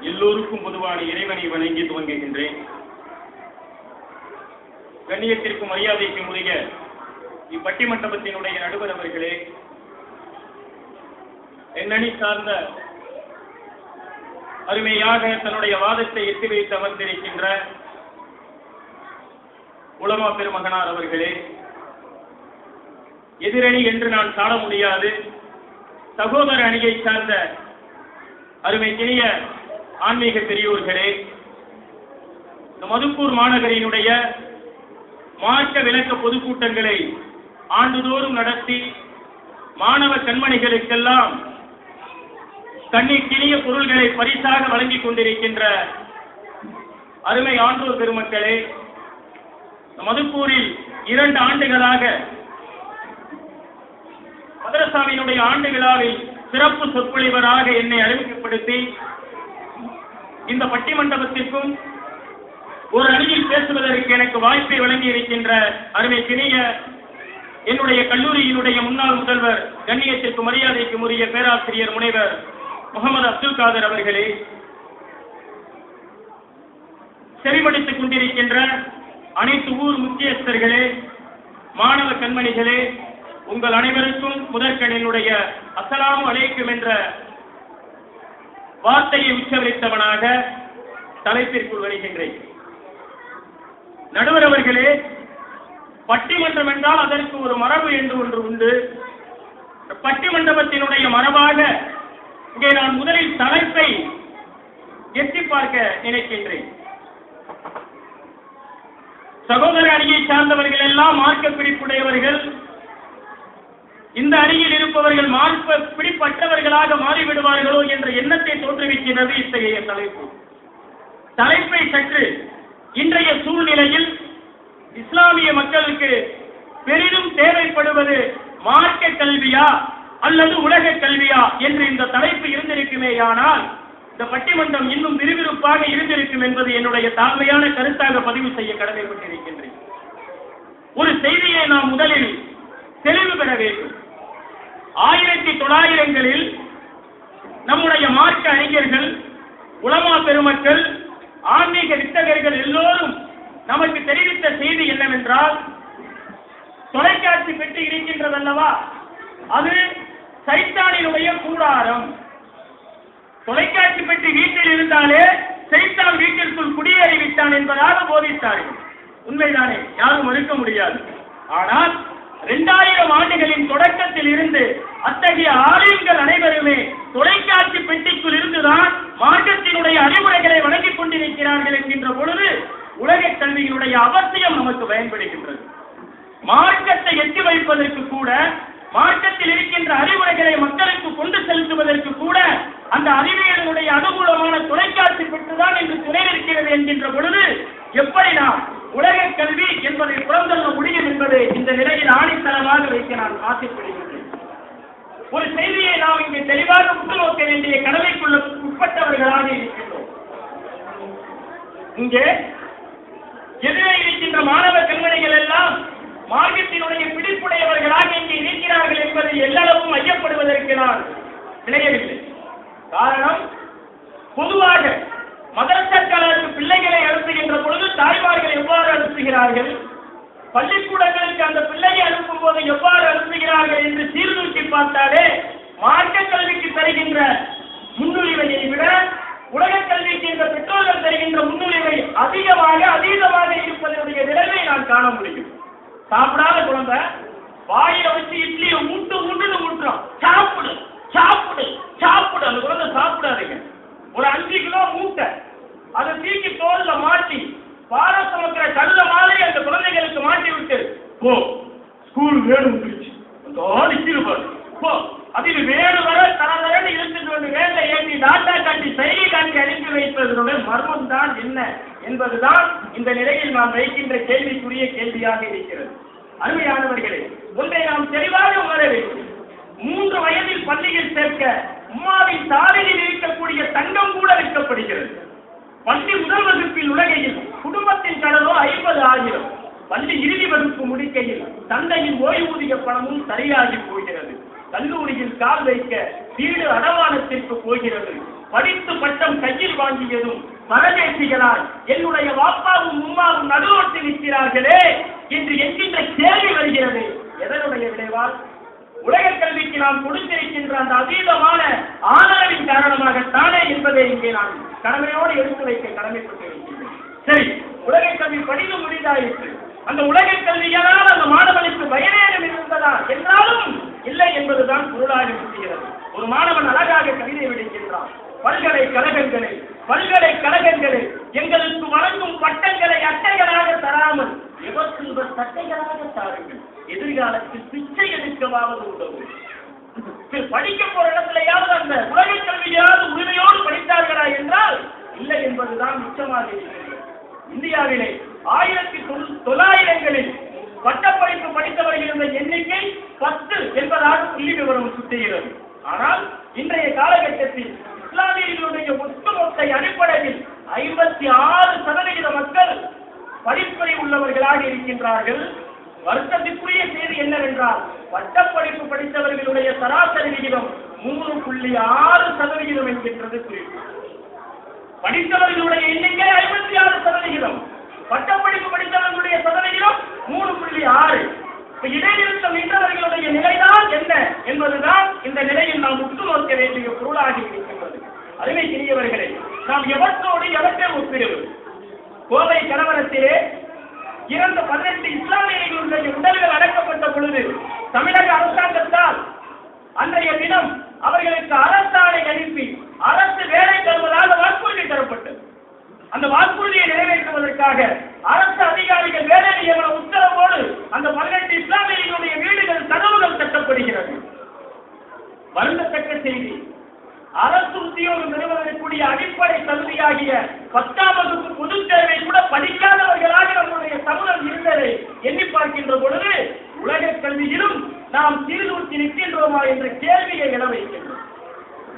எல்லோருக்கும் பொதுவான இறைவனை வணங்கி துவங்குகின்றேன். கண்ணியத்திற்கும் மரியாதைக்கும் உரிய இப்பட்டி மண்டபத்தினுடைய நடுவர் அவர்களே என்னணி சார்ந்த அருமையாக தன்னுடைய வாதத்தை எட்டி வைத்து அமர்ந்திருக்கின்ற உலமா பெருமகனார் அவர்களே எதிரணி என்று நான் காண முடியாது. சகோதர அணியை சார்ந்த அருமை கிணிய ஆன்மீக பெரியோர்களே இந்த மதுப்பூர் மாநகரினுடைய மார்க்க விளக்க பொதுக்கூட்டங்களை ஆண்டுதோறும் நடத்தி மாணவ கண்மணிகளுக்கெல்லாம் தண்ணீர் பொருள்களை பரிசாக வழங்கிக் கொண்டிருக்கின்ற அருமை ஆண்டோர் பெருமக்களே மதுப்பூரில் இரண்டு ஆண்டுகளாக மதரசாவினுடைய ஆண்டு விழாவில் சிறப்பு சொற்பொழிவராக என்னை அறிமுகப்படுத்தி இந்த பட்டிமண்டபத்திற்கும் ஒரு அணியில் பேசுவதற்கு எனக்கு வாய்ப்பை வழங்கி இருக்கின்ற அருமை கிணிய என்னுடைய கல்லூரியினுடைய முன்னாள் முதல்வர் கண்ணியத்திற்கு மரியாதைக்கு உரிய பேராசிரியர் முனைவர் முகமது அப்துல் காதர் அவர்களே செறிமடித்துக் கொண்டிருக்கின்ற அனைத்து ஊர் முக்கியஸ்தர்களே மாணவ கண்மணிகளே உங்கள் அனைவருக்கும் முதற்கண் என்னுடைய அழைக்கும் என்ற வார்த்தையை உச்சரித்தவனாக தலைப்பிற்குள் வருகின்றேன். நடுவர் அவர்களே பட்டிமன்றம் என்றால் அதற்கு ஒரு மரபு என்று ஒன்று உண்டு. பட்டிமண்டபத்தினுடைய மரபாக இங்கே நான் முதலில் தலைப்பை எட்டி பார்க்க நினைக்கின்றேன். சகோதர அணியை சார்ந்தவர்கள் எல்லாம் மார்க்க பிடிப்புடையவர்கள். இந்த அருகில் இருப்பவர்கள் மார்க்க பிடிப்பட்டவர்களாக மாறிவிடுவார்களோ என்ற எண்ணத்தை தோற்றுவிக்கிறது இத்தகைய தலைப்பு. தலைப்பை சற்று இன்றைய சூழ்நிலையில் இஸ்லாமிய மக்களுக்கு பெரிதும் தேவைப்படுவது மார்க்க கல்வியா அல்லது உலக கல்வியா என்று இந்த தலைப்பு இருந்திருக்குமேயானால் இந்த பட்டிமன்றம் இன்னும் விறுவிறுப்பாக இருந்திருக்கும் என்பது என்னுடைய தாழ்மையான கருத்தாக பதிவு செய்ய கடமைப்பட்டிருக்கின்றேன். ஒரு செய்தியை நாம் முதலில் தெளிவு பெற வேண்டும். ஆயிரத்தி தொள்ளாயிரங்களில் நம்முடைய மார்க்க அறிஞர்கள் உலமா பெருமக்கள் ஆன்மீக வித்தகர்கள் எல்லோரும் நமக்கு தெரிவித்த செய்தி என்னவென்றால் தொலைக்காட்சி பெற்று இருக்கின்றதல்லவா? அது சைத்தானினுடைய கூடாரம். தொலைக்காட்சி பெற்று வீட்டில் இருந்தாலே சைத்தான் வீட்டிற்குள் குடியேறி விட்டான் என்பதாக போதித்தார்கள். உண்மைதானே? யாரும் மறுக்க முடியாது. ஆனால் இரண்டாயிரம் ஆண்டுகளின் தொடக்கத்தில் இருந்து அத்தகைய ஆலயங்கள் அனைவருமே தொலைக்காட்சி பெட்டிக்குள் இருந்துதான் மார்க்கத்தினுடைய அறிவுரைகளை வழங்கிக் கொண்டிருக்கிறார்கள் என்கின்ற பொழுது உலக கல்வியினுடைய அவசியம் நமக்கு பயன்படுகின்றது. மார்க்கத்தை எட்டி வைப்பதற்கு கூட மார்க்கத்தில் இருக்கின்ற அறிவுரைகளை மக்களுக்கு கொண்டு செலுத்துவதற்கு கூட அந்த அறிவியலினுடைய அனுகூலமான தொலைக்காட்சி பெற்றுதான் இன்று துணை இருக்கிறது என்கின்ற பொழுது எப்படி நாம் உலக கல்வி என்பதை புறந்தள்ள முடியும் என்பது இந்த நிலையில் ஆணித்தனமாக வைக்க நான் ஆசைப்படுகின்றேன் ஒரு செய்தியை நாம் இங்கு தெளிவாக உற்றுநோக்க வேண்டிய கடமைக்குள்ள உட்பட்டவர்களாக இருக்கின்றோம். இங்கே எதிரே இருக்கின்ற மாணவ கண்மணிகள் எல்லாம் மார்க்கத்தினுடைய பிடிப்புடையவர்களாக இங்கே இருக்கிறார்கள் என்பதை எல்லளவும் ஐயப்படுவதற்கு நான் விளையவில்லை. காரணம் பொதுவாக மதரசக்களுக்கு பிள்ளைகளை அனுப்புகின்ற பொழுது தாய்மார்கள் எவ்வாறு அனுப்புகிறார்கள்? பள்ளிக்கூடங்களுக்கு அந்த பிள்ளையை அனுப்பும் போது எவ்வாறு அனுப்புகிறார்கள் என்று சீர்தூக்கி பார்த்தாலே மார்க்க கல்விக்கு தருகின்ற முன்னுரிமையை விட உலக கல்விக்கு இந்த பெற்றோர்கள் தருகின்ற முன்னுரிமை அதிகமாக அதீதமாக இருப்பதனுடைய விளைவை நான் காண முடியும். சாப்பிடாத குழந்தை வாயில வச்சு இட்லியை முட்டு ஊட்டுன்னு ஊட்டுறோம் சாப்பிடு சாப்பிடு சாப்பிடு. அந்த குழந்தை சாப்பிடாதீங்க. ஒரு அஞ்சு கிலோ மூட்டை. அதை தீக்கி தோல்ல மாட்டி பார சுமக்கிற கல்ல மாதிரி அந்த குழந்தைகளுக்கு மாட்டி விட்டு போ ஸ்கூல் வேணும் வந்துருச்சு அந்த பாரு. போ அதில் வேறு வர தரதரன்னு இழுத்துட்டு வந்து வேலை ஏற்றி டாட்டா காட்டி செயலி காட்டி அனுப்பி வைப்பதனுடைய மர்மம் தான் என்ன என்பதுதான் இந்த நிலையில் நாம் வைக்கின்ற கேள்விக்குரிய கேள்வியாக இருக்கிறது. அருமையானவர்களே ஒன்றை நாம் தெளிவாக உணர வேண்டும். மூன்று வயதில் பள்ளியில் சேர்க்க பள்ளி முதல் வகுப்பில் உலகையில் குடும்பத்தின் கடனோ ஐம்பது ஆயிரம். பள்ளி இறுதி வகுப்பு முடிக்கையில் தந்தையின் ஓய்வூதிய பணமும் சரியாகி போகிறது. கல்லூரியில் கால் வைக்க வீடு அடமானத்திற்கு போகிறது. படித்து பட்டம் கையில் கையில் வாங்கியதும் பரதேசிகளால் என்னுடைய வாப்பாவும் உம்மாவும் நடுவோட்டு நிற்கிறார்களே என்று என்கின்ற கேள்வி வருகிறது. எதனுடைய விளைவால்? உலக கல்விக்கு நாம் கொடுத்திருக்கின்ற அந்த அதீதமான ஆதரவின் காரணமாகத்தானே என்பதை இங்கே நான் கடமையோடு எடுத்து வைக்க கடமைப்பட்டிருக்கின்றேன். சரி உலக கல்வி படித்து முடிந்தாயிற்று. அந்த உலக கல்வியால் அந்த மாணவனுக்கு பயனேறம் இருந்ததா என்றாலும் இல்லை என்பதுதான் பொருளாக இருக்கிறது ஒரு மாணவன் அழகாக கவிதை விடுகின்றான் பல்கலைக்கழகங்களை பல்கலைக்கழகங்களை எங்களுக்கு வழங்கும் பட்டங்களை அட்டைகளாக தராமல் எவருக்கு இவர் சட்டைகளாக தாருங்கள்? எதிர்காலத்தில் பிச்சை எடுக்கவாவது உதவும். படிக்க போற இடத்துலயாவது அந்த உலக கல்வியாவது உரிமையோடு படித்தார்களா என்றால் இல்லை என்பதுதான் மிச்சமாக இருக்கிறது. இந்தியாவிலே ஆயிரத்தி தொள்ளாயிரங்களில் பட்டப்படிப்பு படித்தவர்கள் இருந்த எண்ணிக்கை பத்து என்பதாக புள்ளி விவரம் சுட்டுகிறது. ஆனால் இன்றைய காலகட்டத்தில் இஸ்லாமியர்களுடைய ஒட்டுமொத்த அடிப்படையில் ஐம்பத்தி ஆறு சதவிகித மக்கள் படிப்பறை உள்ளவர்களாக இருக்கின்றார்கள். வருத்தத்திற்குரிய செய்தி என்னவென்றால் பட்டப்படிப்பு படித்தவர்களுடைய சராசரி விகிதம் மூணு புள்ளி ஆறு சதவிகிதம் என்கின்றது குறிப்பு. படித்தவர்களுடைய எண்ணிக்கை ஐம்பத்தி ஆறு சதவிகிதம். பட்டப்படிப்பு படித்தவர்களுடைய சதவிகிதம் மூணு புள்ளி ஆறு. இடைநிறுத்தம் நின்றவர்களுடைய நிலைதான் என்ன என்பதுதான் இந்த நிலையில் நாம் உற்று நோக்க வேண்டிய பொருளாக இருக்கின்றது. அருமை சிறியவர்களே நாம் எவற்றோடு எவற்றை ஒப்பிடுவது? கோவை கலவரத்திலே இறந்த பதினெட்டு இஸ்லாமியர்களுடைய உடல்கள் அடக்கப்பட்ட பொழுது தமிழக அரசாங்கத்தால் அன்றைய தினம் அவர்களுக்கு அரசாணை அனுப்பி அரசு வேலை தருவதாக வாக்குறுதி தரப்பட்டது. அந்த வாக்குறுதியை நிறைவேற்றுவதற்காக அரசு அதிகாரிகள் வேலை நியமன உத்தரவோடு அந்த பதினெட்டு இஸ்லாமியர்களுடைய வீடுகள் கதவுகள் கட்டப்படுகிறது. வருந்தத்தக்க செய்தி. அரசு உத்தியோகம் நிறுவனக்கூடிய அடிப்படை தகுதியாகிய பத்தாம் வகுப்பு பொது தேவை கூட படிக்காதவர்களாக நம்முடைய சமூகம் இருந்ததை எண்ணி பார்க்கின்ற பொழுது உலக கல்வியிலும் நாம் சீர்தூக்கி நிற்கின்றோமா என்ற கேள்வியை எழ வைக்கின்றோம்.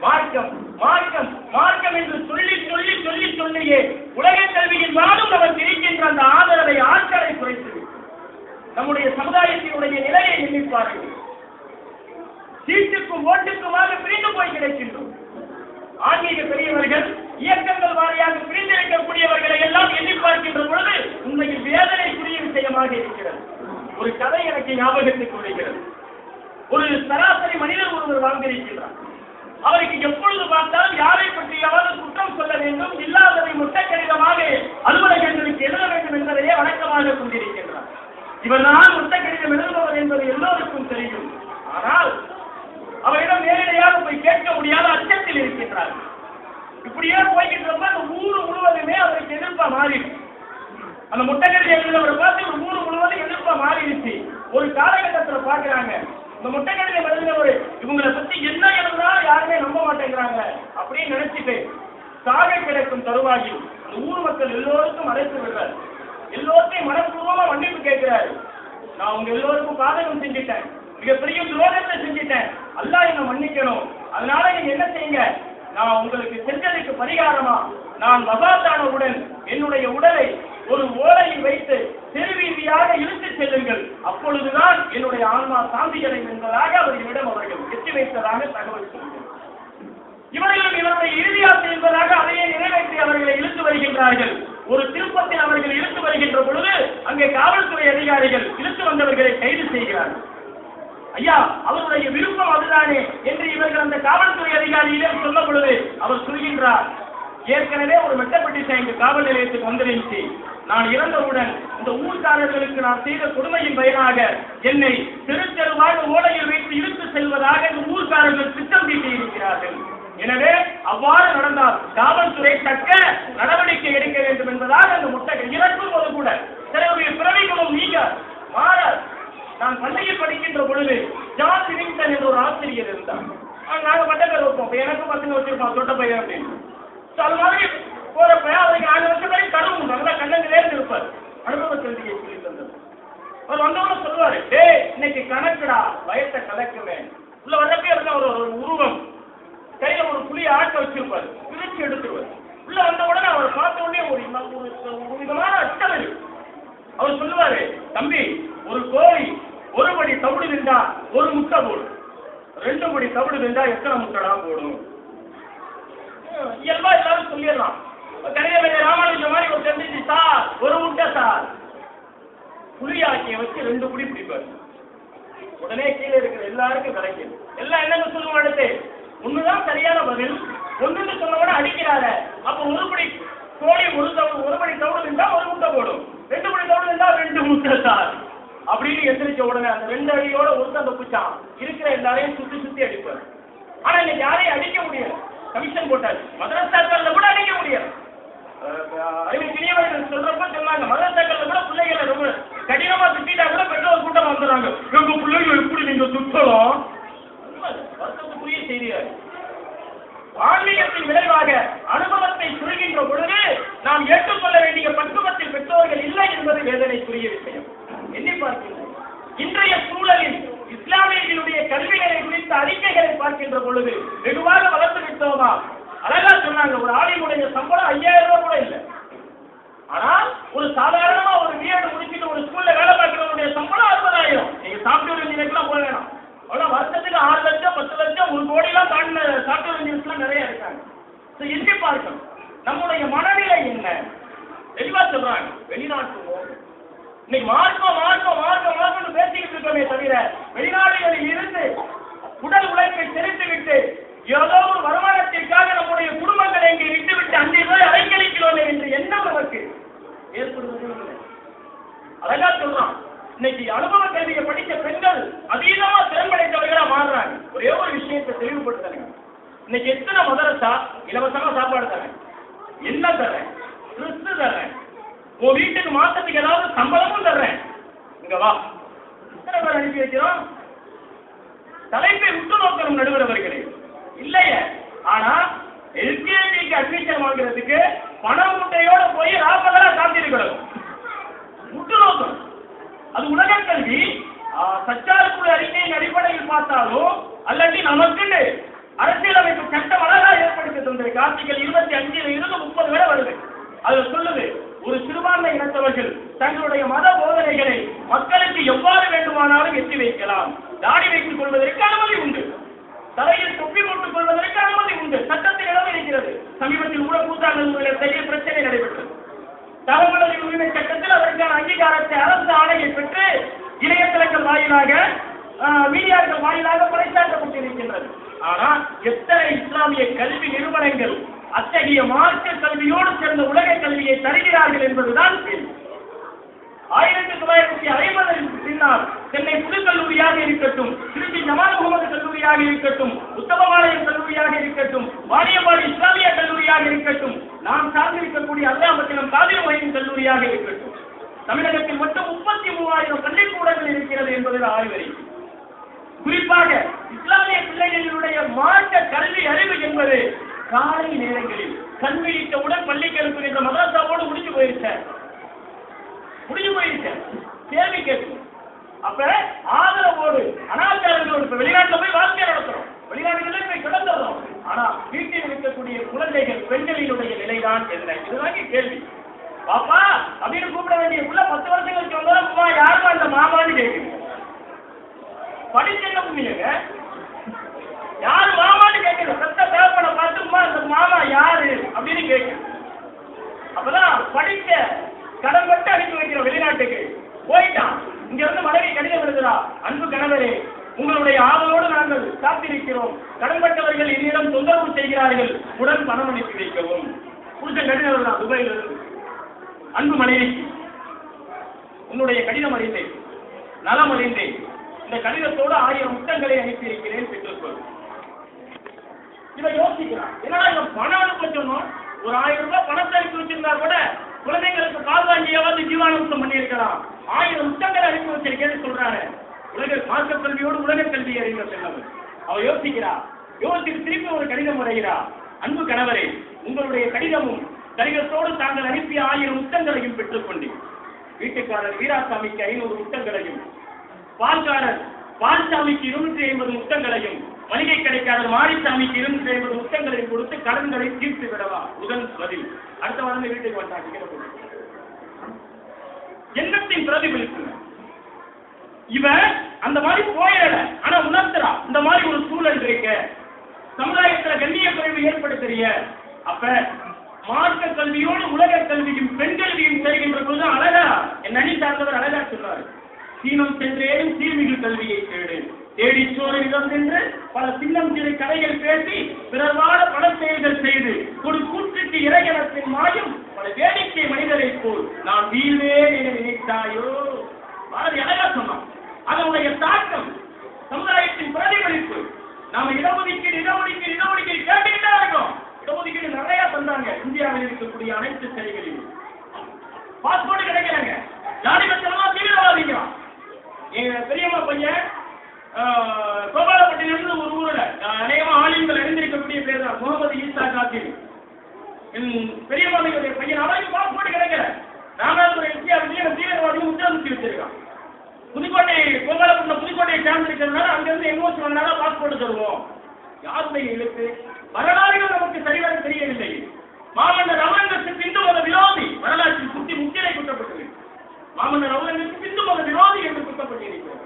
மார்க்கம் மார்க்கம் மார்க்கம் என்று சொல்லி சொல்லி சொல்லி சொல்லியே உலக கல்வியின் வாழும் அவர் இருக்கின்ற அந்த ஆதரவை ஆட்களை குறைத்து நம்முடைய சமுதாயத்தினுடைய நிலையை எண்ணி பாருங்கள். சீட்டுக்கும் ஓட்டுக்குமாக பிரிந்து போய் கிடைக்கின்றோம். ஆன்மீக பெரியவர்கள் இயக்கங்கள் வாரியாக பிரிந்திருக்கக்கூடியவர்களை எல்லாம் எண்ணி பார்க்கின்ற பொழுது உண்மையில் வேதனைக்குரிய விஷயமாக இருக்கிறது. ஒரு கதை எனக்கு ஞாபகத்துக்கு வருகிறது. ஒரு சராசரி மனிதர் ஒருவர் வாழ்ந்திருக்கிறார். அவருக்கு எப்பொழுது பார்த்தாலும் யாரை பற்றி நான் மகாத்தானவுடன் என்னுடைய உடலை ஒரு ஓலையில் வைத்து தெருவீதியாக இழுத்துச் செல்லுங்கள். அப்பொழுதுதான் என்னுடைய ஆன்மா சாந்தி அடையும் என்பதாக அவர்களிடம் அவர்கள் எட்டி வைத்ததாக தகவல் இவர்களும் இவருடைய இறுதியாசை என்பதாக அதையே நிறைவேற்றி அவர்களை இழுத்து வருகின்றார்கள். ஒரு திருப்பத்தில் அவர்கள் இழுத்து வருகின்ற பொழுது அங்கே காவல்துறை அதிகாரிகள் இழுத்து வந்தவர்களை கைது செய்கிறார்கள். ஐயா அவருடைய விருப்பம் அதுதானே என்று இவர்கள் அந்த காவல்துறை அதிகாரியிடம் சொல்ல பொழுது அவர் சொல்கின்றார் ஏற்கனவே ஒரு மெட்டப்பட்டிசை எங்க காவல் நிலையத்துக்கு வந்திருந்துச்சு நான் இறந்தவுடன் இந்த ஊர்க்காரர்களுக்கு நான் செய்த கொடுமையின் பயனாக என்னை தெரு ஓடையில் ஓலையில் வைத்து இழுத்து செல்வதாக இந்த ஊர்க்காரர்கள் திட்டம் தீட்டியிருக்கிறார்கள். எனவே அவ்வாறு நடந்தால் காவல்துறை தக்க நடவடிக்கை எடுக்க வேண்டும் என்பதால் அந்த முட்டை இறக்கும் போது கூட சிலருடைய பிறவிகளும் நீங்க மாற நான் பள்ளியில் படிக்கின்ற பொழுது ஜான் சிவிங்டன் என்ற ஒரு ஆசிரியர் இருந்தார். நாங்கள் நாங்க மட்டக்கர் வைப்போம் எனக்கும் பசங்க வச்சிருப்போம் தொட்ட பையன் அப்படின்னு So, அது மாதிரி போறப்ப அவருக்கு நாலு வருஷம் வரை கருவும் நல்லா கண்ணங்களே இருப்பார் அனுபவ கல்வியை சொல்லி தந்தது அவர் வந்தவங்க சொல்லுவாரு டேய் இன்னைக்கு கணக்குடா வயத்தை கலக்குமே உள்ள வர்றப்பே இருக்க ஒரு ஒரு உருவம் கையில ஒரு புளிய ஆட்ட வச்சிருப்பாரு பிரிச்சு எடுத்துருவார் உள்ள வந்த உடனே அவர் பார்த்த உடனே ஒரு ஒரு ஒரு விதமான அச்சம் இருக்கு. அவர் சொல்லுவாரு தம்பி ஒரு கோழி ஒரு படி தவிடு நின்றா ஒரு முட்டை போடும் ரெண்டு படி தவிடு நின்றா எத்தனை முட்டைடா போடும் இயல்பா எல்லாரும் சொல்லிடலாம் கரையவேலை ராமானுஜம் மாதிரி ஒரு செஞ்சிச்சு சார் ஒரு முட்டை சார் புளியாக்கிய வச்சு ரெண்டு குடி பிடிப்பாரு. உடனே கீழே இருக்கிற எல்லாருக்கும் கிடைக்கும் எல்லாம் என்னங்க சொல்லுவோம் அடுத்து ஒண்ணுதான் சரியான பதில். ஒண்ணுன்னு சொன்னவன உடனே அடிக்கிறார அப்ப ஒரு படி கோழி ஒரு தவறு ஒரு படி தவறு இருந்தா ஒரு முட்டை போடும். ரெண்டு படி தவறு இருந்தா ரெண்டு முட்டை சார் அப்படின்னு எந்திரிச்ச உடனே அந்த ரெண்டு அடியோட ஒருத்தன் தப்பிச்சான் இருக்கிற எல்லாரையும் சுத்தி சுத்தி அடிப்பார். ஆனா இன்னைக்கு யாரையும் அடிக்க முடியாது கமிஷன் போட்டாச்சு மதரசாக்கள்ல கூட அடிக்க முடியாது சொல்றப்ப சொன்னாங்க. மதரசாக்கள்ல கூட பிள்ளைகளை ரொம்ப கடினமா திட்டா கூட பெற்றோர் கூட்டம் வந்துடுறாங்க. எங்க பிள்ளைங்க எப்படி நீங்க சுத்தலாம் வருத்தத்துக்குரிய செய்தியா ஆன்மீகத்தின் விளைவாக அனுபவத்தை சுருகின்ற பொழுது நாம் ஏற்றுக்கொள்ள வேண்டிய பக்குவத்தில் பெற்றோர்கள் இல்லை என்பது வேதனைக்குரிய விஷயம். எண்ணி இன்றைய சூழலில் இஸ்லாமியர்களுடைய கல்விகளை குறித்த அறிக்கைகளை பார்க்கின்ற பொழுது வெகுவாக வளர்ந்து விட்டோமா அழகா சொன்னாங்க ஒரு ஆலிமுடைய சம்பளம் ஐயாயிரம் ரூபாய் கூட இல்லை ஆனால் ஒரு சாதாரணமா ஒரு பிஎட் முடிச்சுட்டு ஒரு ஸ்கூல்ல வேலை பார்க்கிறவனுடைய சம்பளம் அறுபதாயிரம் நீங்க சாப்பிட்டு இன்ஜினியர்லாம் போக வேணாம் அவ்வளோ வருஷத்துக்கு ஆறு லட்சம் பத்து லட்சம் ஒரு கோடிலாம் தாண்டின சாப்ட்வேர் இன்ஜினியர்ஸ்லாம் நிறைய இருக்காங்க ஸோ எண்ணி பார்க்கணும் நம்முடைய மனநிலை என்ன தெளிவா சொல்றாங்க வெளிநாட்டு போகும் இன்னைக்கு மார்க்கம் மார்க்கம் மார்க்கம் மார்க்கம்னு பேசிக்கிட்டு இருக்கோமே தவிர வெளிநாடுகளில் இருந்து உடல் உழைப்பை தெரித்து விட்டு ஏதோ ஒரு வருமானத்திற்காக நம்முடைய குடும்பங்களை இங்கே விட்டுவிட்டு அஞ்சு போய் அலைக்கழிக்கிறோமே என்று எண்ணம் நமக்கு ஏற்படுவதே இல்லை அழகா சொல்றான் இன்னைக்கு அனுபவ கல்வியை படித்த பெண்கள் அதீதமா திறம்படைத்தவர்களா மாறுறாங்க. ஒரே ஒரு விஷயத்தை தெளிவுபடுத்துறாங்க இன்னைக்கு எத்தனை மதரசா இலவசமா சாப்பாடு தரேன்? என்ன தரேன் கிறிஸ்து தரேன் உன் வீட்டுக்கு மாசத்துக்கு ஏதாவது சம்பளமும் தர்றேன். இங்க வா. எத்தனை பேர் அனுப்பி வைக்கிறோம்? தலைப்பை உற்று நோக்கணும் நடுவரவர்களே. இல்லையே. ஆனா எல்கேஜிக்கு அட்மிஷன் வாங்குறதுக்கு பணம் மூட்டையோட போய் ராப்பதெல்லாம் சாத்திருக்கிறோம் உற்று நோக்கணும். அது உலக கல்வி. சச்சார்புடைய அறிக்கையின் அடிப்படையில் பார்த்தாலும் அல்லது நமக்கு அரசியலமைப்பு சட்டம் அழகா ஏற்படுத்தி தந்தது ஆர்டிகல் இருபத்தி அஞ்சுல இருந்து முப்பது வரை வருது. அது சொல்லுது ஒரு சிறுபான்மை இனத்தவர்கள் தங்களுடைய மத போதனைகளை மக்களுக்கு எவ்வாறு வேண்டுமானாலும் எட்டி வைக்கலாம். தாடி வைத்துக் கொள்வதற்கு அனுமதி உண்டு. தலையில் தொப்பி போட்டுக் கொள்வதற்கு அனுமதி உண்டு. சட்டத்தில் இடம் இருக்கிறது. சமீபத்தில் கூட கூட்டாளர் பெரிய பிரச்சனை நடைபெற்றது. தலைமுறை உரிமை சட்டத்தில் அதற்கான அங்கீகாரத்தை அரசு ஆணையை பெற்று இணையதளங்கள் வாயிலாக மீடியாக்கள் வாயிலாக பறைசாற்றப்பட்டிருக்கின்றது. ஆனால் எத்தனை இஸ்லாமிய கல்வி நிறுவனங்கள் அத்தகைய மார்க்க கல்வியோடு சேர்ந்த உலக கல்வியை தருகிறார்கள் என்பதுதான் கேள்வி. ஆயிரத்தி தொள்ளாயிரத்தி ஐம்பதில் பின்னால் சென்னை புதுக்கல்லூரியாக இருக்கட்டும் திருச்சி ஜமால் முகமது கல்லூரியாக இருக்கட்டும் உத்தமபாளையம் கல்லூரியாக இருக்கட்டும் வாணியம்பாடி இஸ்லாமிய கல்லூரியாக இருக்கட்டும் நாம் சார்ந்திருக்கக்கூடிய அல்லாமத்தினம் காவிரி மொழியின் கல்லூரியாக இருக்கட்டும். தமிழகத்தில் மட்டும் முப்பத்தி மூவாயிரம் பள்ளிக்கூடங்கள் இருக்கிறது என்பதில் ஆய்வறிக்கை. குறிப்பாக இஸ்லாமிய பிள்ளைகளினுடைய மாற்ற கல்வி அறிவு என்பது காலை நேரங்களில் கண் விழித்தவுடன் பள்ளிக்கு அனுப்புகின்ற மதரசாவோடு முடிஞ்சு போயிருச்சேன் முடிஞ்சு போயிருச்சேன் கேள்வி கேட்கும் அப்ப ஆதரவோடு அனாச்சாரங்களோடு இப்ப வெளிநாட்டுல போய் வாழ்க்கை நடத்துறோம். வெளிநாடுகளில் போய் கிடந்துறோம். ஆனா வீட்டில் இருக்கக்கூடிய குழந்தைகள் பெண்களினுடைய நிலைதான் என்ன? இதுதான் கேள்வி. பாப்பா அப்படின்னு கூப்பிட வேண்டிய புள்ள பத்து வருஷம் கழிச்சு வந்தா அந்த மாமான்னு கேட்குது படிச்சு என்ன புண்ணியங்க யாரு மாமான்னு கேட்குது சத்த தேவைப்பட பார்த்துமா அந்த மாமா யாரு? அப்படின்னு கேட்குது அப்பதான் படிக்க கடன் பட்டு அனுப்பி வைக்கிறோம் வெளிநாட்டுக்கு. போயிட்டான் இங்க வந்து மனைவி கடிதம் எழுதுறா. அன்பு கணவரே உங்களுடைய ஆவலோடு நாங்கள் காத்திருக்கிறோம். கடன்பட்டவர்கள் என்னிடம் தொந்தரவு செய்கிறார்கள். உடன் பணம் அனுப்பி வைக்கவும். புருஷன் கடிதம் எழுதுறான் துபாயில் இருந்து அன்பு மனைவி உன்னுடைய கடிதம் அறிந்தேன். நலம் அறிந்தேன். இந்த கடிதத்தோடு ஆயிரம் முத்தங்களை அனுப்பி இருக்கிறேன் பெற்றுக்கொள் இதை யோசிக்கிறான் என்னடா இவன் பணம் அனுப்ப சொன்னோம்? ஒரு ஆயிரம் ரூபாய் பணத்தை அனுப்பி வச்சிருந்தா கூட குழந்தைங்களுக்கு கால் வாங்கியாவது ஜீவானந்தம் பண்ணியிருக்கலாம். ஆயிரம் முத்தங்களை அறிந்து வச்சிருக்கேன்னு சொல்றாரு. உலக மார்க்க கல்வியோடு உலக கல்வி அறிந்த செல்லவர். அவ யோசிக்கிறா. யோசித்து திருப்பி ஒரு கடிதம் வரைகிறா அன்பு கணவரே உங்களுடைய கடிதமும் கடிதத்தோடு தாங்கள் அனுப்பிய ஆயிரம் முத்தங்களையும் பெற்றுக்கொண்டு வீட்டுக்காரர் வீராசாமிக்கு ஐநூறு முத்தங்களையும் பால்காரர் பால்சாமிக்கு இருநூற்றி ஐம்பது முத்தங்களையும் மளிகை கடைக்காரர் மாரிசாமிக்கு இருந்து ஐம்பது உத்தங்களை கொடுத்து கடன்களை தீர்த்து விடவா? உடன் பதில். அடுத்த வாரம் வீட்டுக்கு வந்தாங்க எண்ணத்தின் பிரதிபலிப்பு இவன் அந்த மாதிரி போயிடல ஆனா உணர்த்துறா. இந்த மாதிரி ஒரு சூழல் இருக்க. சமுதாயத்துல கண்ணிய குறைவு ஏற்படுத்துறிய. அப்ப மார்க்க கல்வியோடு உலக கல்வியும் பெண் கல்வியும் தருகின்ற பொழுது அழகா என் அணி சார்ந்தவர் அழகா சொன்னார் சீனம் சென்றேன் சீர்மிகு கல்வியை தேடு. தேடி இடம் சென்று பல சின்னம் சிறு கதைகள் பேசி பிறவாட பல செயல்கள் செய்து ஒரு கூற்றுக்கு இறையனத்தின் மாயம் பல வேடிக்கை மனிதரை போல். நான் வீழ்வேன் என நினைத்தாயோ? பாரதி அழகா சொன்னான். அதனுடைய தாக்கம் சமுதாயத்தின் பிரதிபலிப்பு. நாம இடஒதுக்கீடு இடஒதுக்கீடு இடஒதுக்கீடு கேட்டுக்கிட்டே இருக்கோம். இடஒதுக்கீடு நிறைய தந்தாங்க. இந்தியாவில் இருக்கக்கூடிய அனைத்து சிறைகளிலும் கோபாலப்பட்டியிலிருந்து ஒரு ஊரில் அநேகமாக ஆலயங்கள் அறிந்திருக்கக்கூடிய பேர் தான் முகமது ஈசா காசிம். பெரிய பெரியம்மாவுடைய பையன் அவருக்கு பாஸ்போர்ட் கிடைக்கல ராமநாதபுரம் இந்தியாவிலேயே தீவிரவாதியும் உத்தரவிட்டு வச்சிருக்கான். புதுக்கோட்டை கோபாலப்பட்டினம் புதுக்கோட்டையை சார்ந்திருக்கிறதுனால அங்கிருந்து எங்கோச்சு வந்தாலும் பாஸ்போர்ட் தருவோம். யாருடைய எழுத்து வரலாறுகள் நமக்கு சரிவர தெரியவில்லை. மாமன்னர் அவுரங்கசீப் இந்து மத விரோதி வரலாற்றில் சுற்றி முத்திரை குற்றப்பட்டது மாமன்னர் அவுரங்கசீப் இந்து மத விரோதி என்று குற்றப்பட்டிருக்கிறது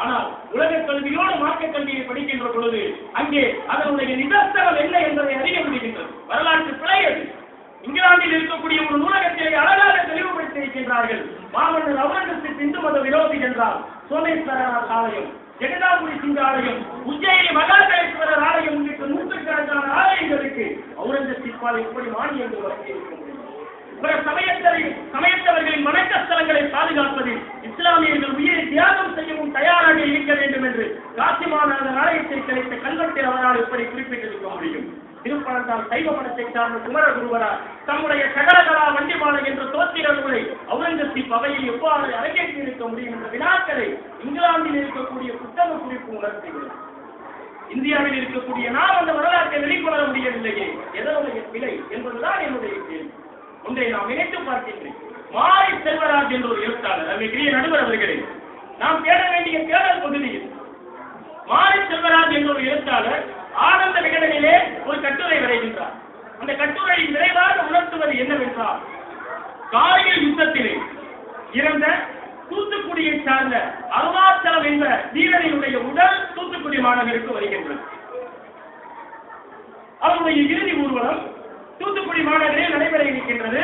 ஆனால் உலக கல்வியோடு மார்க்க கல்வியை படிக்கின்ற பொழுது அங்கே அதனுடைய நிதர்சனம் என்ன என்பதை அறிய முடிகின்றது. வரலாற்று பிழை அது. இங்கிலாந்தில் இருக்கக்கூடிய ஒரு நூலகத்திலே அழகாக தெளிவுபடுத்தி இருக்கின்றார்கள் மாமன்னர் அவுரங்கசீப் இந்து மத விரோதி என்றால் சோமேஸ்வரர் ஆலயம் ஜெகதாபுரி சிங் ஆலயம் உஜ்ஜயினி மகாதேஸ்வரர் ஆலயம் உள்ளிட்ட நூற்றுக்கணக்கான ஆலயங்களுக்கு அவுரங்கசீப்பால் எப்படி மானியங்கள் வழங்கி இருக்க முடியும் பிற சமயத்தரை சமயத்தவர்களின் வணக்கஸ்தலங்களை பாதுகாப்பதில் இஸ்லாமியர்கள் உயிரை தியாகம் செய்யவும் தயாராக இருக்க வேண்டும் என்று மாநகர ஆலயத்தை கிடைத்த கல்வெட்டில் அவரால் இப்படி குறிப்பிட்டிருக்க முடியும். திருப்பணத்தால் சைவ மனத்தை சார்ந்த குமர குருவரா தம்முடைய சகலகலா வண்டிமாலை என்ற தோத்திர நூலை அவுரங்கசீப் அவையில் எவ்வாறு அரங்கேற்றி இருக்க முடியும் என்ற வினாக்களை இங்கிலாந்தில் இருக்கக்கூடிய புத்தக குறிப்பு உணர்த்துகிறது இந்தியாவில் இருக்கக்கூடிய நாம் அந்த வரலாற்றை வெளிக்கொணர முடியவில்லையே எதனுடைய பிழை என்பதுதான் என்னுடைய கேள்வி. ஒன்றை நாம் நினைத்து பார்க்கின்றேன். மாறி செல்வராஜ் என்ற ஒரு எழுத்தாளர் அவைக்குரிய நடுவர் அவர்களே நாம் தேட வேண்டிய தேடல் பகுதியில் மாறி செல்வராஜ் என்ற ஒரு எழுத்தாளர் ஆனந்த விகடனிலே ஒரு கட்டுரை வரைகின்றார். அந்த கட்டுரை விரைவாக உணர்த்துவது என்னவென்றால் கார்கில் யுத்தத்திலே இறந்த தூத்துக்குடியை சார்ந்த அருணாச்சலம் என்ற வீரனினுடைய உடல் தூத்துக்குடி மாநகருக்கு வருகின்றது. அவருடைய இறுதி ஊர்வலம் தூத்துக்குடி மாநகரில் நடைபெற இருக்கின்றது.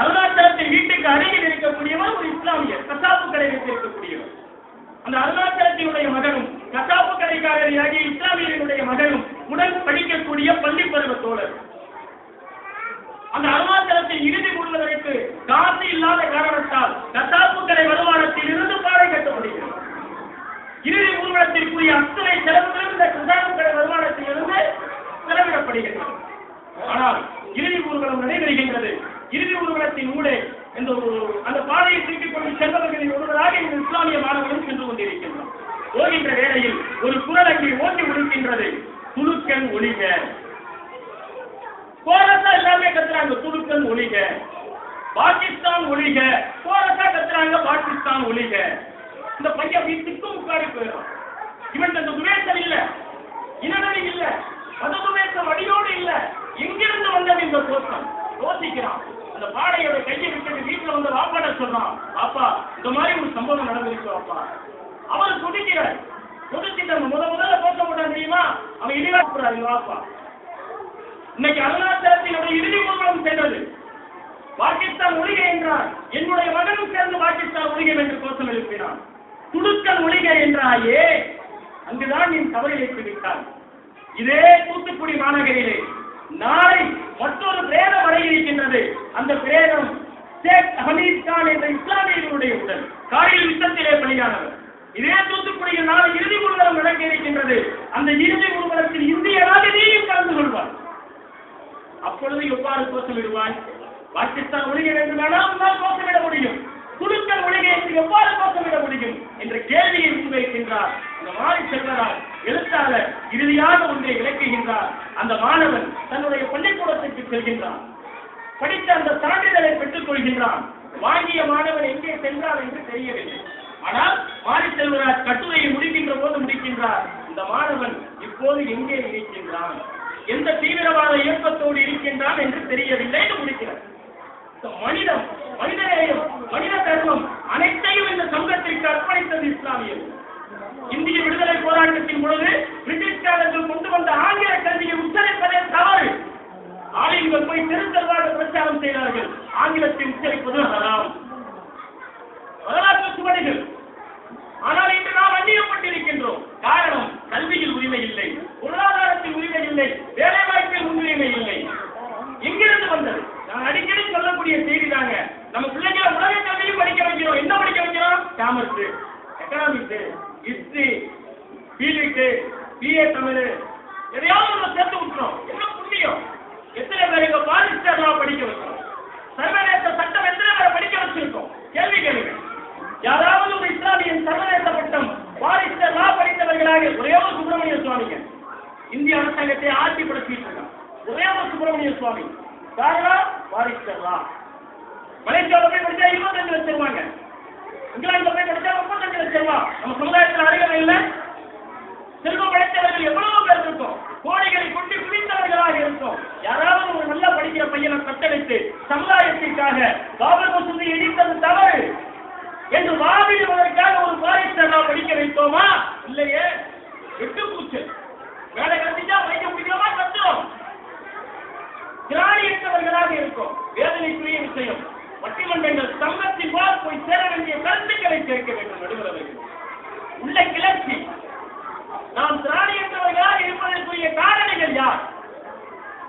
அருணாச்சலத்தின் வீட்டுக்கு அருகில் இருக்கக்கூடியவர் ஒரு இஸ்லாமியர். கசாப்பு கடை வைத்திருக்கக்கூடியவர். அந்த அருணாச்சலத்தினுடைய மகனும் கசாப்பு கடைக்காரராகிய இஸ்லாமியனுடைய மகனும் உடன் படிக்கக்கூடிய பள்ளி பருவ தோழர். அந்த அருணாச்சலத்தை இறுதி முழுவதற்கு காசு இல்லாத காரணத்தால் கசாப்பு கடை வருமானத்தில் இருந்து பாறை முடிகிறது. இறுதி ஊர்வலத்திற்குரிய அத்தனை செலவுகளும் இந்த கசாப்பு கடை வருமானத்தில் இருந்து செலவிடப்படுகிறது ஆனால் இறுதி ஊர்வலம் நடைபெறுகின்றது. இறுதி ஊர்வலத்தின் ஊடே இந்த ஒரு அந்த பாதையை திருப்பிக் கொண்டு சென்றவர்களின் ஒருவராக இந்த இஸ்லாமிய மாணவர்களும் சென்று கொண்டிருக்கின்றனர். போகின்ற வேளையில் ஒரு குரல் அங்கே ஓட்டி ஒழிக்கின்றது துணுக்கன் ஒளிக கோரஸா எல்லாமே கத்துறாங்க. துணுக்கன் ஒளிக பாகிஸ்தான் ஒளிக கோரஸா கத்துறாங்க. பாகிஸ்தான் ஒளிக இந்த பையன் அப்படி திக்கு முக்காடி போயிடும் இவன் அந்த துவேசம் இல்ல. இனவெளி இல்ல. மததுவேசம் அடியோடு இல்ல. எங்கிருந்து வந்தது இந்த தோற்றம். யோசிக்கிறான். அந்த பாடையோட கையை விட்டு வீட்டுல வந்து வாப்பாட சொல்றான் அப்பா இந்த மாதிரி ஒரு சம்பவம் நடந்திருக்கு அப்பா அவர் துடிக்கிறார் துடிச்சிட்டு அந்த முத முதல்ல போட்ட போட்டான் தெரியுமா? அவன் இடிவா போறாரு வாப்பா. இன்னைக்கு அருணாச்சலத்தினுடைய இறுதி ஊர்வலம் சென்றது. பாகிஸ்தான் ஒழிக என்றார். என்னுடைய மகனும் சேர்ந்து பாகிஸ்தான் ஒழிக என்று கோஷம் எழுப்பினான். துடுக்கல் ஒழிக என்றாயே அங்குதான் நீ தவறு வைத்து விட்டாய் இதே தூத்துக்குடி மாநகரிலே நாளை மற்றொரு பிரேதம் வர இருக்கின்றது. அந்த பிரேதம் ஷேக் ஹமீத் கான் என்ற இஸ்லாமியர்களுடைய உடல். காரில் யுத்தத்திலே பலியானவர். இதே தூத்துக்குடியில் நாளை இறுதி ஊர்வலம் நடக்க இருக்கின்றது. அந்த இறுதி ஊர்வலத்தில் இந்திய ராஜதீயும் கலந்து கொள்வார். அப்பொழுது எவ்வாறு கோஷமிடுவாய் பாகிஸ்தான் ஒழிக வேண்டுமானால் உன்னால் கோஷமிட முடியும். குழுக்கள் ஒழிகை எவ்வாறு கோஷமிட முடியும்? என்ற கேள்வியை முன்வைக்கின்றார் எழுத்தாளர் ஒன்றை விளக்குகின்றார். அந்த மாணவன் தன்னுடைய பள்ளிக்கூடத்திற்கு செல்கின்றான். படித்த அந்த சான்றிதழை பெற்றுக் கொள்கின்றான். வாங்கிய மாணவன் எங்கே சென்றான் என்று தெரியவில்லை. ஆனால் மாரி செல்வராஜ் கட்டுரையை முடிக்கின்ற போது முடிக்கின்றார். இந்த மாணவன் இப்போது எங்கே இருக்கின்றான்? எந்த தீவிரவாத இயக்கத்தோடு இருக்கின்றான் என்று தெரியவில்லை என்று முடிக்கிறார். இந்த மனிதம் மனிதநேயம் மனித தர்மம் அனைத்தையும் இந்த சமூகத்திற்கு அர்ப்பணித்தது இஸ்லாமியர்கள். இந்திய விடுதலை போராட்டத்தின் பொழுது பிரிட்டிஷ்காரர்கள் கொண்டு வந்த ஆங்கில கல்வியை உச்சரிப்பதே தவறு. ஆலயங்கள் போய் திருத்தல்வாக பிரச்சாரம் செய்தார்கள். ஆங்கிலத்தை உச்சரிப்பது ஹராம். வரலாற்று சுவடிகள். ஆனால் இன்று நாம் அந்நிய மக்களுக்கு சமுதாயத்திற்காக பாபர் மசூதி இடித்தது தவறு. என்று வாதிடுவதற்காக ஒரு பாரிஸ்டர் படிக்க வைத்தோமா? இல்லையே. எட்டு பூச்சு. வேலை கட்டிச்சா வைக்க முடியாம? கத்துறோம் திராணியற்றவர்களாக இருக்கும். வேதனைக்குரிய விஷயம். பட்டிமன்றங்கள் சங்கத்தின் போல் போய் சேர வேண்டிய கருத்துக்களை சேர்க்க வேண்டும் நடுவரவர்கள் உள்ள கிளர்ச்சி. நாம் திராணியற்றவர்களாக இருப்பதற்குரிய காரணிகள் யார்?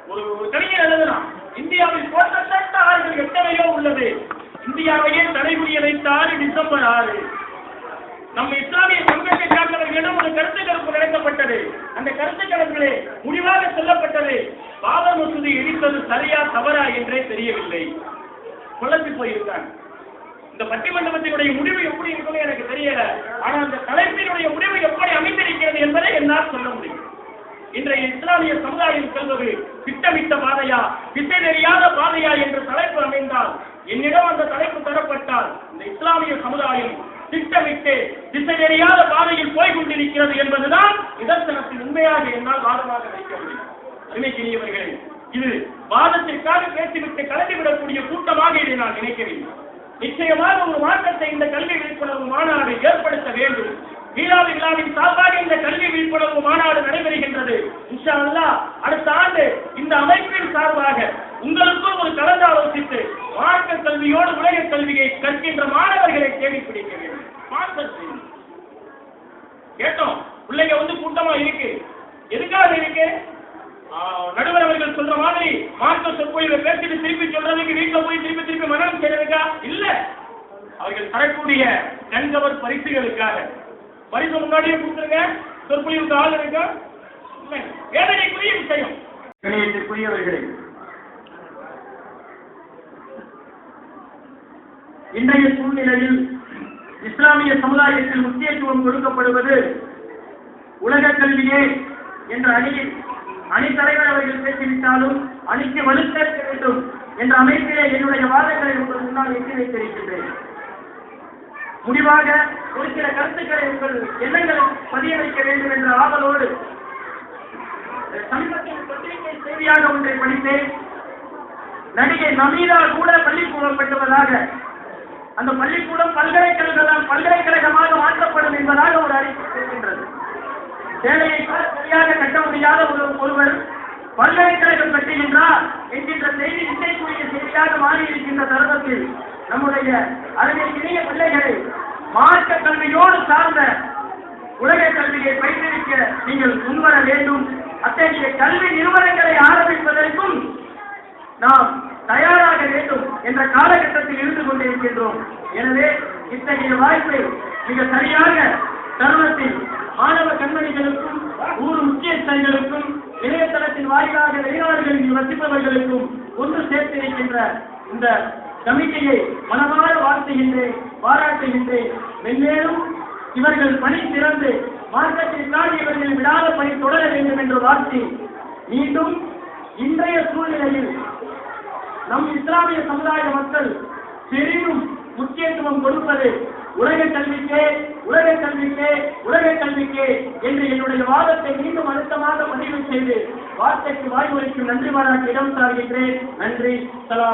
ஒரு ஒரு கவிஞர் எழுதலாம் இந்தியாவில் போற்றத்தட்ட ஆறுகள் எத்தனையோ உள்ளது. இந்தியாவையே தடைபுரிய டிசம்பர் ஆறு. நம்ம இஸ்லாமிய சங்கத்தை சார்ந்தவர்களிடம் ஒரு கருத்து கலப்பு நடத்தப்பட்டது. அந்த கருத்து கருப்பிலே முடிவாக சொல்லப்பட்டது. பாபர் மசூதி இடித்தது சரியா தவறா என்றே தெரியவில்லை. குழந்தை போயிருக்காங்க இந்த பட்டிமண்டபத்தினுடைய முடிவு எப்படி இருக்குன்னு எனக்கு தெரியல. ஆனா அந்த தலைப்பினுடைய முடிவு எப்படி அமைந்திருக்கிறது என்பதை என்னால் சொல்ல முடியும். இன்றைய இஸ்லாமிய சமுதாயம் செல்வது திட்டமிட்ட பாதையா திசை தெரியாத பாதையா என்ற தலைப்பு அமைந்தால் என்னிடம் அந்த தலைப்பு தரப்பட்டால் இந்த இஸ்லாமிய சமுதாயம் திட்டமிட்டு திசை தெரியாத பாதையில் போய் கொண்டிருக்கிறது என்பதுதான் நிதர்சனத்தின் உண்மையாக என்னால் வாதமாக வைக்க முடியும். அருமைக்கினியவர்களே இது வாதத்திற்காக பேசிவிட்டு கலந்துவிடக்கூடிய கூட்டமாக இதை நான் நினைக்கவில்லை நிச்சயமாக ஒரு மாற்றத்தை இந்த கல்வி விழிப்புணர்வு மாநாடு ஏற்படுத்த வேண்டும். மீராவி விழாவின் சார்பாக இந்த கல்வி விழிப்புணர்வு மாநாடு நடைபெறுகின்றது. இன்ஷா அல்லாஹ் அடுத்த ஆண்டு இந்த அமைப்பின் சார்பாக உங்களுக்கும் ஒரு கலந்தாலோசித்து மார்க்க கல்வியோடு உலக கல்வியை கற்கின்ற மாணவர்களை தேடி பிடிக்க வேண்டும். கேட்டோம். பிள்ளைங்க வந்து கூட்டமா இருக்கு. எதுக்காக இருக்கு? நடுவர் அவர்கள் சொல்ற மாதிரி மார்க்க சொற்பொழிவை பேசிட்டு திருப்பி சொல்றதுக்கு வீட்டுல போய் திருப்பி திருப்பி மனம் செய்யறதுக்கா இல்ல. அவர்கள் தரக்கூடிய கண்கவர் பரிசுகளுக்காக. பரிசு முன்னாடியே கொடுத்துருங்க. சொற்பொழிவுக்கு ஆள் இருக்கா வேதனைக்குரிய விஷயம். கணியத்திற்குரியவர்களே இன்றைய சூழ்நிலையில் இஸ்லாமிய சமுதாயத்தில் முக்கியத்துவம் கொடுக்கப்படுவது உலக கல்வியே என்ற அணியில் அணித்தலைவர் அவர்கள் பேசிவிட்டாலும் அணிக்கு வலுத்தேற்க வேண்டும் என்ற அமைப்பிலே என்னுடைய வாதங்களை உங்கள் முன்னால் எட்டி வைத்திருக்கின்றேன். முடிவாக ஒரு சில கருத்துக்களை உங்கள் எண்ணங்களை பதிய வைக்க வேண்டும் என்ற ஆவலோடு சமீபத்தில் பத்திரிகை செய்தியாக ஒன்றை படித்தேன். நடிகை நமீதா கூட பள்ளிக்கூடம் பெற்றுவதாக அந்த பள்ளிக்கூடம் பல்கலைக்கழகம் பல்கலைக்கழகமாக மாற்றப்படும் என்பதாக ஒரு அறிவிப்பு இருக்கின்றது சேலையை சரியாக கட்ட முடியாத ஒரு ஒருவர் பல்கலைக்கழகம் கட்டுகின்றார் என்கின்ற செய்தி இசைக்குரிய செய்தியாக மாறியிருக்கின்ற தருணத்தில் நம்முடைய அறிவியல் இணைய பிள்ளைகளை மார்க்க கல்வியோடு சார்ந்த உலக கல்வியை பயிற்றுவிக்க நீங்கள் முன்வர வேண்டும். அத்தகைய கல்வி நிறுவனங்களை ஆரம்பிப்பதற்கும் நாம் தயாராக வேண்டும் என்ற காலகட்டத்தில் இருந்து கொண்டிருக்கின்றோம். எனவே இத்தகைய வாய்ப்பை மிக சரியாக தருணத்தில் மாணவ கண்மணிகளுக்கும் ஊர் முக்கியஸ்தர்களுக்கும் இணையதளத்தின் வாயிலாக வெளிநாடுகளில் வசிப்பவர்களுக்கும் ஒன்று சேர்த்திருக்கின்ற இந்த கமிட்டியை மனமாற வாழ்த்துகின்றேன் பாராட்டுகின்றேன். மென்மேலும் இவர்கள் பணி திறந்து மார்க்கத்திற்காக இவர்கள் விடாத பணி தொடர வேண்டும் என்று வாழ்த்தி மீண்டும் இன்றைய சூழ்நிலையில் நம் இஸ்லாமிய சமுதாய மக்கள் பெரிதும் முக்கியத்துவம் கொடுப்பது உலக கல்விக்கே உலக கல்விக்கே உலக கல்விக்கே என்று என்னுடைய வாதத்தை மீண்டும் அழுத்தமாக பதிவு செய்து வார்த்தைக்கு வாய்மொழிக்கும் நன்றி மாநாட்டு இடம் சார்கின்றேன். நன்றி. சலாம்.